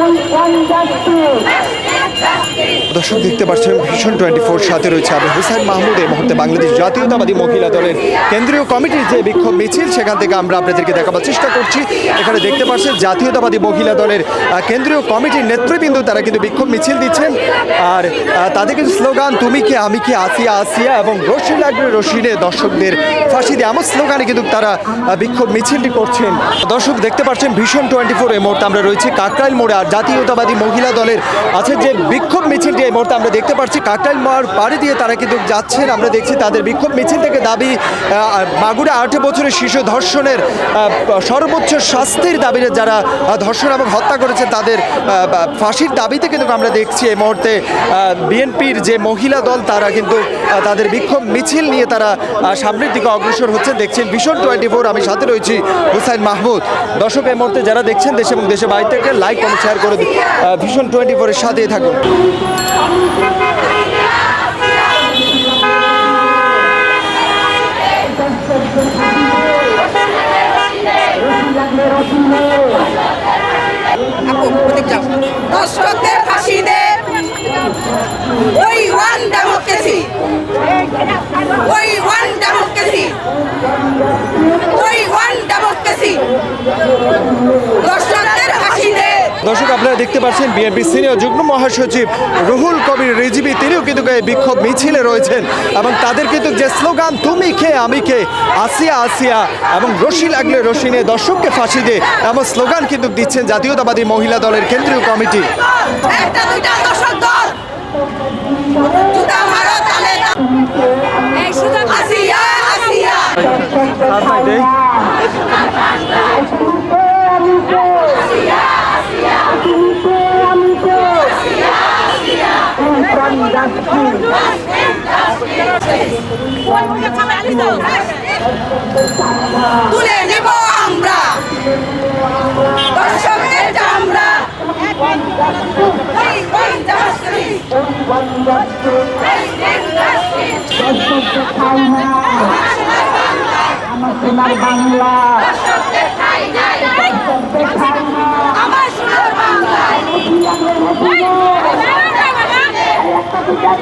Justice! Justice! Justice! দর্শক দেখতে পাচ্ছেন, ভীষণ টোয়েন্টি ফোর সাথে রয়েছে আবু হুসাইন মাহমুদ এই মুহূর্তে বাংলাদেশ জাতীয়তাবাদী মহিলা দলের কেন্দ্রীয় কমিটির যে বিক্ষোভ মিছিল, সেখান থেকে আমরা আপনাদেরকে দেখাবার চেষ্টা করছি। এখানে দেখতে পাচ্ছেন, জাতীয়তাবাদী মহিলা দলের কেন্দ্রীয় কমিটির নেতৃবৃন্দ, তারা কিন্তু বিক্ষোভ মিছিল দিচ্ছেন। আর তাদের কিন্তু স্লোগান, তুমি কি, আমি কি আসিয়া আসিয়া? এবং রশি লাগবে, রশিনে দর্শকদের ফাঁসি দিয়ে এমন স্লোগানে কিন্তু তারা বিক্ষোভ মিছিলটি করছেন। দর্শক দেখতে পাচ্ছেন, ভীষণ টোয়েন্টি ফোর এই মুহূর্তে আমরা রয়েছে কাকরাইল মোড়ে। আর জাতীয়তাবাদী মহিলা দলের আছে যে বিক্ষোভ মিছিলটি এই মুহূর্তে আমরা দেখতে পাচ্ছি কাকরাইল মার পাড়ি দিয়ে তারা কিন্তু যাচ্ছেন। আমরা দেখছি তাদের বিক্ষোভ মিছিল থেকে দাবি মাগুরা আট বছরের শিশু ধর্ষণের সর্বোচ্চ শাস্তির দাবিতে যারা ধর্ষণ এবং হত্যা করেছে তাদের ফাঁসির দাবিতে কিন্তু আমরা দেখছি এই মুহূর্তে বিএনপির যে মহিলা দল তারা কিন্তু তাদের বিক্ষোভ মিছিল নিয়ে তারা সামনের দিকে অগ্রসর হচ্ছে দেখছেন ভীষণ টোয়েন্টি ফোর আমি সাথে রয়েছি হুসাইন মাহমুদ। দর্শক এই মুহূর্তে যারা দেখছেন দেশ এবং দেশের বাইরে থেকে লাইক কমেন্ট শেয়ার করে। ভীষণ টোয়েন্টি ফোরের সাথেই থাকুন। দর্শকদের ফাঁসি দে ওই ওয়ান ডেমোক্রেসি ওই ওয়ান ডেমোক্রেসি ওই ওয়ান ডেমোক্রেসি দর্শকদের ফাঁসি দে দর্শক, আপনারা দেখতে পাচ্ছেন বিএনপি সিনিয়র যুগ্ম মহাসচিব রুহুল কবির রিজবি তিনিও কিন্তু এই বিক্ষোভ মিছিলে রয়েছেন এবং তাদের কিন্তু যে স্লোগান, তুমি খে আমি খে আসিয়া আসিয়া এবং রশি লাগলে রশি নিয়ে দর্শককে ফাঁসি দে এমন স্লোগান কিন্তু দিচ্ছেন জাতীয়তাবাদী মহিলা দলের কেন্দ্রীয় কমিটি। তুলে নেব আমরা। দর্শকদের চামড়া। সোনার বাংলা আমার সোনার বাংলায়